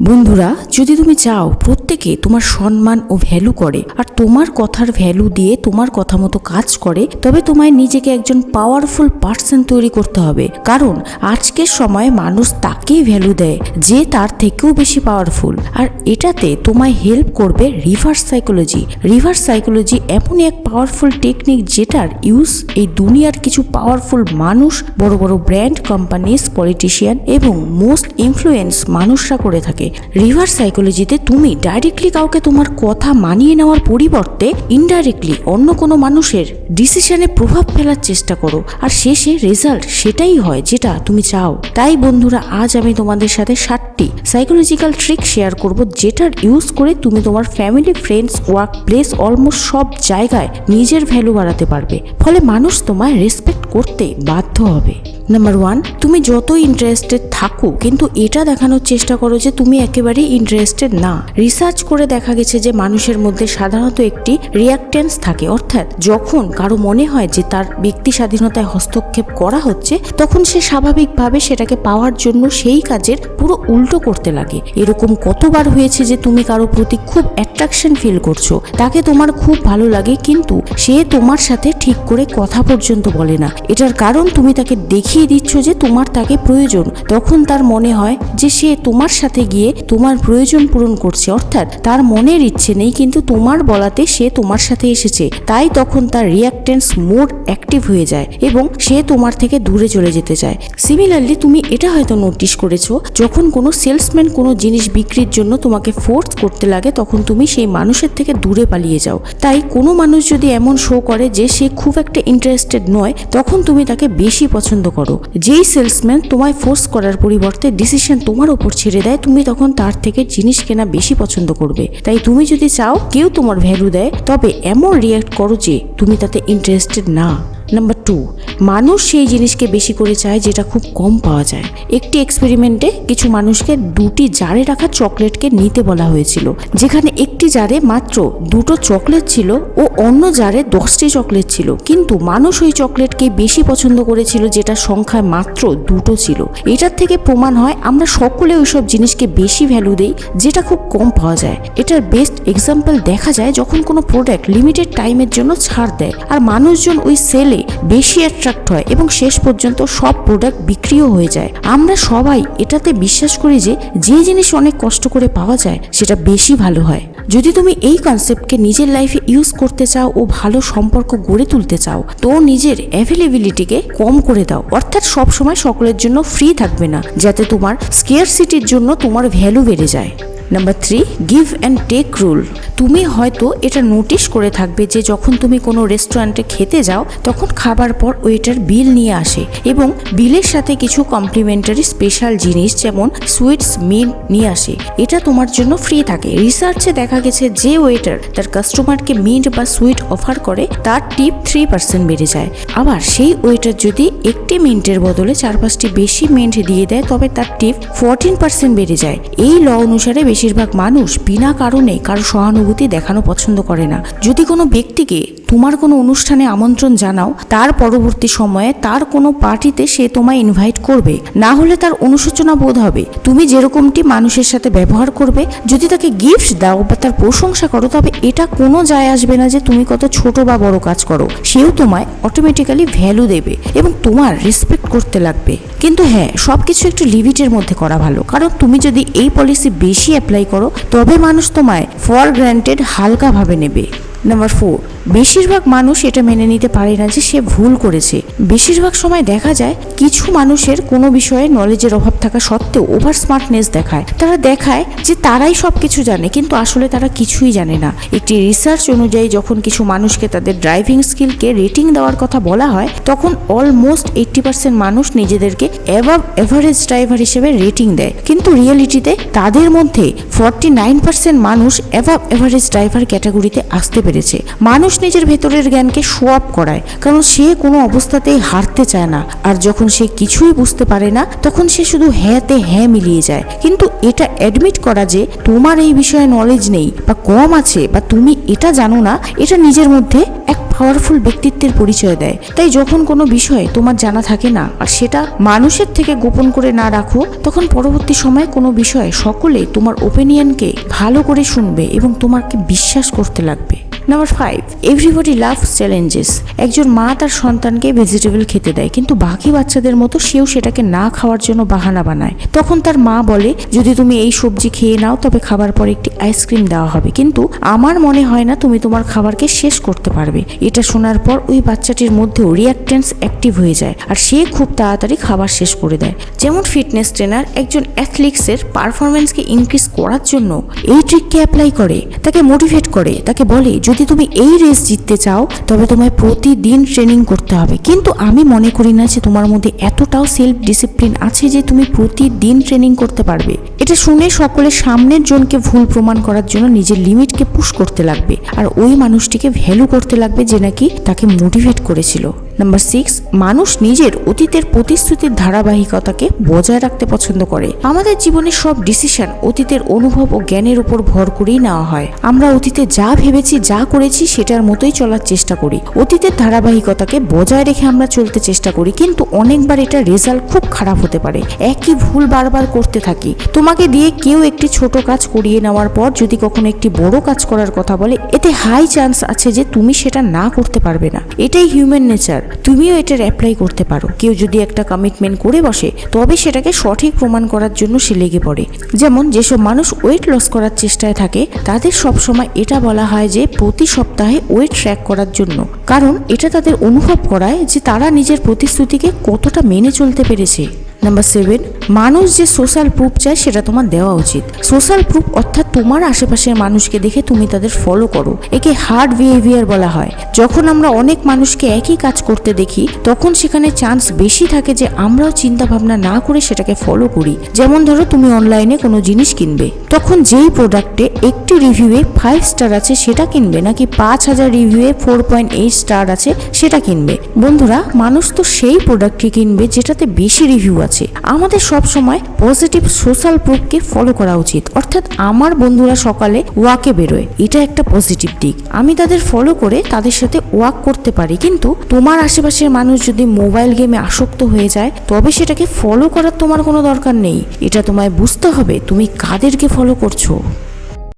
বন্ধুরা, যদি তুমি চাও প্রত্যেকে তোমার সম্মান ও ভ্যালু করে, আর তোমার কথার ভ্যালু দিয়ে তোমার কথা মতো কাজ করে, তবে তোমায় নিজেকে একজন পাওয়ারফুল পার্সন তৈরি করতে হবে। কারণ, আজকের সময় মানুষ তাকেই ভ্যালু দেয়, যে তার থেকেও বেশি পাওয়ারফুল আর এটাতে তোমায় হেল্প করবে রিভার্স সাইকোলজি রিভার্স সাইকোলজি এমনই এক পাওয়ারফুল টেকনিক যেটার ইউজ এই দুনিয়ার কিছু পাওয়ারফুল মানুষ, বড় বড় ব্র্যান্ড কোম্পানিজ পলিটিশিয়ান এবং মোস্ট ইনফ্লুয়েন্স মানুষরা করে থাকে। রিভার্স সাইকোলজিতে তুমি ডাইরেক্টলি কাউকে তোমার কথা মানিয়ে নেওয়ার পরিবর্তে ইনডাইরেক্টলি অন্য কোনো মানুষের ডিসিশনে প্রভাব ফেলার চেষ্টা করো। আর শেষে রেজাল্ট সেটাই হয় যেটা তুমি চাও। তাই বন্ধুরা, আজ আমি তোমাদের সাথে সাতটি সাইকোলজিক্যাল ট্রিক শেয়ার করব, যেটার ইউজ করে তুমি তোমার family friends work place almost সব জায়গায় নিজের ভ্যালু বাড়াতে পারবে। ফলে মানুষ তোমায় রেসপেক্ট করতে বাধ্য হবে। নাম্বার ওয়ান তুমি যতই ইন্টারেস্টেড থাকো, কিন্তু এটা দেখানোর চেষ্টা করো যে তুমি একেবারেই ইন্টারেস্টেড না। রিসার্চ করে দেখা গেছে যে মানুষের মধ্যে সাধারণত একটি রিয়াক্টেন্স থাকে। অর্থাৎ যখন কারও মনে হয় যে তার ব্যক্তি স্বাধীনতায় হস্তক্ষেপ করা হচ্ছে, তখন সে স্বাভাবিকভাবে সেটাকে পাওয়ার জন্য সেই কাজের পুরো উল্টো করতে লাগে। এরকম কতবার হয়েছে যে তুমি কারও প্রতি খুব অ্যাট্রাকশন ফিল করছ? তাকে তোমার খুব ভালো লাগে, কিন্তু সে তোমার সাথে ঠিক করে কথা পর্যন্ত বলে না। এটার কারণ তুমি তাকে দেখিয়ে দিচ্ছ যে তোমার তাকে প্রয়োজন। তখন তার মনে হয় যে সে তোমার সাথে গিয়ে তোমার প্রয়োজন পূরণ করছে। অর্থাৎ তার মনের ইচ্ছে নেই, কিন্তু তোমার বলাতে সে তোমার সাথে এসেছে। তাই তখন তার রিয়াক্টেন্স মোড অ্যাক্টিভ হয়ে যায় এবং সে তোমার থেকে দূরে চলে যেতে চায়। সিমিলারলি তুমি এটা হয়তো নোটিশ করেছ, যখন কোনো সেলসম্যান কোনো জিনিস বিক্রির জন্য তোমাকে ফোর্স করতে লাগে, তখন তুমি সেই মানুষের থেকে দূরে পালিয়ে যাও। তাই কোনো মানুষ যদি এমন শো করে যে সে খুব একটা ইন্টারেস্টেড নয়, তখন তুমি তাকে বেশি পছন্দ করো। যেই সেলসম্যান তোমায় ফোর্স করার পরিবর্তে ডিসিশন তোমার ওপর ছেড়ে দেয়, তুমি তখন তার থেকে জিনিস কেনা বেশি পছন্দ করবে। তাই তুমি যদি চাও, কেউ তোমার ভ্যালু দেয়, তবে এমন রিয়াক্ট করো যে তুমি তাতে ইন্টারেস্টেড না। নাম্বার টু মানুষ সেই জিনিসকে বেশি করে চায় যেটা খুব কম পাওয়া যায়। একটি এক্সপেরিমেন্টে কিছু মানুষকে দুটি জারে রাখা চকলেটকে নিতে বলা হয়েছিল, যেখানে একটি জারে মাত্র দুটো চকলেট ছিল ও অন্য জারে দশটি চকলেট ছিল। কিন্তু মানুষ ওই চকলেটকে বেশি পছন্দ করেছিল যেটা সংখ্যায় মাত্র দুটো ছিল। এটার থেকে প্রমাণ হয় আমরা সকলে ওইসব জিনিসকে বেশি ভ্যালু দেই যেটা খুব কম পাওয়া যায়। এটার বেস্ট এক্সাম্পল দেখা যায় যখন কোনো প্রোডাক্ট লিমিটেড টাইমের জন্য ছাড় দেয়, আর মানুষজন ওই সেলে বেশি অ্যাট্রাক্ট হয় এবং শেষ পর্যন্ত সব প্রোডাক্ট বিক্রিও হয়ে যায়। আমরা সবাই এটাতে বিশ্বাস করি যে যে জিনিস অনেক কষ্ট করে পাওয়া যায়, সেটা বেশি ভালো হয়। যদি তুমি এই কনসেপ্টকে নিজের লাইফে ইউজ করতে চাও ও ভালো সম্পর্ক গড়ে তুলতে চাও, তো নিজের অ্যাভেলেবিলিটিকে কম করে দাও। অর্থাৎ সবসময় সকলের জন্য ফ্রি থাকবে না, যাতে তোমার স্কেয়ার সিটির জন্য তোমার ভ্যালু বেড়ে যায়। Number three give and take rule তুমি হয়তো এটা নোটিশ করে থাকবে যে যখন তুমি কোনো রেস্টুরেন্টে খেতে যাও, তখন খাবার পর ওয়েটার বিল নিয়ে আসে এবং বিলের সাথে কিছু কমপ্লিমেন্টারি স্পেশাল জিনিস যেমন সুইটস মিট নিয়ে আসে। এটা তোমার জন্য ফ্রি থাকে। রিসার্চে দেখা গেছে যে ওয়েটার তার কাস্টমারকে মিন্ট বা সুইট অফার করে, তার টিপ থ্রি পার্সেন্ট বেড়ে যায়। আবার সেই ওয়েটার যদি একটি মিন্টের বদলে চার পাঁচটি বেশি মিন্ট দিয়ে দেয়, তবে তার টিপ ফোরটিন পার্সেন্ট বেড়ে যায়। এই ল অনুসারে বেশিরভাগ মানুষ বিনা কারণে কারও সহানুভূতি দেখানো পছন্দ করে না। যদি কোনো ব্যক্তিকে তোমার কোনো অনুষ্ঠানে আমন্ত্রণ জানাও, তার পরবর্তী সময়ে তার কোনো পার্টিতে সে তোমায় ইনভাইট করবে। না হলে তার অনুশোচনা বোধ হবে। তুমি যেরকমটি মানুষের সাথে ব্যবহার করবে, যদি তাকে গিফট দাও বা তার প্রশংসা করো, তবে এটা কোনো যায় আসবে না যে তুমি কত ছোট বা বড় কাজ করো। সেও তোমায় অটোমেটিক্যালি ভ্যালু দেবে এবং তোমার রেসপেক্ট করতে লাগবে। কিন্তু হ্যাঁ সব কিছু একটু লিমিটের মধ্যে করা ভালো। কারণ তুমি যদি এই পলিসি বেশি অ্যাপ্লাই করো, তবে মানুষ তোমায় ফর গ্র্যান্টেড হালকাভাবে নেবে। নাম্বার ফোর বেশিরভাগ মানুষ এটা মেনে নিতে পারে না যে সে ভুল করেছে। বেশিরভাগ সময় দেখা যায় কিছু মানুষের কোনো বিষয়ে নলেজের অভাব থাকা সত্ত্বেও ওভার স্মার্টনেস দেখায়। তারা দেখায় যে তারাই সব কিছু জানে, কিন্তু আসলে তারা কিছুই জানে না। একটি রিসার্চ অনুযায়ী যখন কিছু মানুষকে তাদের ড্রাইভিং স্কিলকে রেটিং দেওয়ার কথা বলা হয়, তখন অলমোস্ট এইট্টি পার্সেন্ট মানুষ নিজেদেরকে অ্যাভাব এভারেজ ড্রাইভার হিসেবে রেটিং দেয়। কিন্তু রিয়েলিটিতে তাদের মধ্যে ফর্টি নাইন পার্সেন্ট মানুষ অ্যাভাব এভারেজ ড্রাইভার ক্যাটাগরিতে আসতে পেরেছে। মানুষ নিজের ভেতরের জ্ঞানকে আপ করায়, কারণ সে কোনো অবস্থাতেই হারতে চায় না। আর যখন সে কিছুই বুঝতে পারে না, তখন সে শুধু হ্যাঁতে হ্যাঁ মিলিয়ে যায়। কিন্তু এটা অ্যাডমিট করা যে তোমার এই বিষয়ে নলেজ নেই, বা কম আছে, বা তুমি এটা জানো না, এটা নিজের মধ্যে এক পাওয়ারফুল ব্যক্তিত্বের পরিচয় দেয়। তাই যখন কোনো বিষয় তোমার জানা থাকে না, আর সেটা মানুষের থেকে গোপন করে না রাখো, তখন পরবর্তী সময়ে কোনো বিষয়ে সকলে তোমার ওপিনিয়নকে ভালো করে শুনবে এবং তোমাকে বিশ্বাস করতে লাগবে। Number five everybody love challenges একজন মা তার সন্তানকে ভেজিটেবল খেতে দেয়, কিন্তু বাকি বাচ্চাদের মতো সেও সেটাকে না খাওয়ার জন্য বাহানা বানায়। তখন তার মা বলে, যদি তুমি এই সবজি খেয়ে নাও, তবে খাবার পরে একটি আইসক্রিম দেওয়া হবে। কিন্তু আমার মনে হয় না তুমি তোমার খাবারকে শেষ করতে পারবে। এটা শোনার পর ওই বাচ্চাটির মধ্যেও রিয়াক্টেন্স অ্যাক্টিভ হয়ে যায়, আর সে খুব তাড়াতাড়ি খাবার শেষ করে দেয়। যেমন ফিটনেস ট্রেনার একজন অ্যাথলিক্সের পারফরমেন্সকে ইনক্রিজ করার জন্য এই ট্রিককে অ্যাপ্লাই করে, তাকে মোটিভেট করে, তাকে বলে, যদি তুমি এই রেস জিততে চাও, তবে তোমায় প্রতিদিন ট্রেনিং করতে হবে। কিন্তু আমি মনে করি না যে তোমার মধ্যে এতটাও সেলফ ডিসিপ্লিন আছে যে তুমি প্রতিদিন ট্রেনিং করতে পারবে। এটা শুনে সকলে সামনের জনকে ভুল প্রমাণ করার জন্য নিজের লিমিটকে পুশ করতে লাগবে। আর ওই মানুষটিকে ভ্যালু করতে লাগবে যে নাকি তাকে মোটিভেট করেছিল। নাম্বার সিক্স মানুষ নিজের অতীতের প্রতিশ্রুতির ধারাবাহিকতাকে বজায় রাখতে পছন্দ করে। আমাদের জীবনের সব ডিসিশন অতীতের অনুভব ও জ্ঞানের উপর ভর করেই নেওয়া হয়। আমরা অতীতে যা ভেবেছি, যা করেছি, সেটার মতোই চলার চেষ্টা করি। অতীতের ধারাবাহিকতাকে বজায় রেখে আমরা চলতে চেষ্টা করি, কিন্তু অনেকবার এটা রেজাল্ট খুব খারাপ হতে পারে। একই ভুল বারবার করতে থাকি। তোমাকে দিয়ে কেউ একটি ছোট কাজ করিয়ে নেওয়ার পর যদি কখনো একটি বড় কাজ করার কথা বলে, এতে হাই চান্স আছে যে তুমি সেটা না করতে পারবে না। এটাই হিউম্যান নেচার তুমিও এটার অ্যাপ্লাই করতে পারো। কেউ যদি একটা কমিটমেন্ট করে বসে, তবে সেটাকে সঠিক প্রমাণ করার জন্য সে লেগে পড়ে। যেমন যেসব মানুষ ওয়েট লস করার চেষ্টায় থাকে, তাদের সবসময় এটা বলা হয় যে প্রতি সপ্তাহে ওয়েট ট্র্যাক করার জন্য। কারণ এটা তাদের অনুভব করায় যে তারা নিজের প্রতিশ্রুতিকে কতটা মেনে চলতে পেরেছে। নাম্বার সেভেন মানুষ যে সোশ্যাল প্রুফ চায়, সেটা তোমার দেওয়া উচিত। সোশ্যাল প্রুফ অর্থাৎ তোমার আশেপাশের মানুষকে দেখে তুমি তাদের ফলো করো। একে হার্ড বিহেভিয়ার বলা হয়। যখন আমরা অনেক মানুষকে একই কাজ করতে দেখি, তখন সেখানে চান্স বেশি থাকে যে আমরাও চিন্তা ভাবনা না করে সেটাকে ফলো করি। যেমন ধরো, তুমি অনলাইনে কোনো জিনিস কিনবে। তখন যেই প্রোডাক্টে একটি রিভিউয়ে ফাইভ স্টার আছে, সেটা কিনবে। নাকি পাঁচ হাজার রিভিউয়ে ফোর পয়েন্ট এইট স্টার আছে, সেটা কিনবে। বন্ধুরা, মানুষ তো সেই প্রোডাক্টটি কিনবে, যেটাতে বেশি রিভিউ আছে। আমাদের সব সময় পজিটিভ সোশ্যাল প্রুফকে ফলো করা উচিত। অর্থাৎ আমার বন্ধুরা সকালে ওয়াকে বেরোয়, এটা একটা পজিটিভ দিক। আমি তাদের ফলো করে তাদের সাথে ওয়াক করতে পারি, কিন্তু তোমার আশেপাশের মানুষ যদি মোবাইল গেমে আসক্ত হয়ে যায়, তবে সেটাকে ফলো করার তোমার কোনো দরকার নেই। এটা তোমায় বুঝতে হবে, তুমি কাদেরকে ফলো করছ?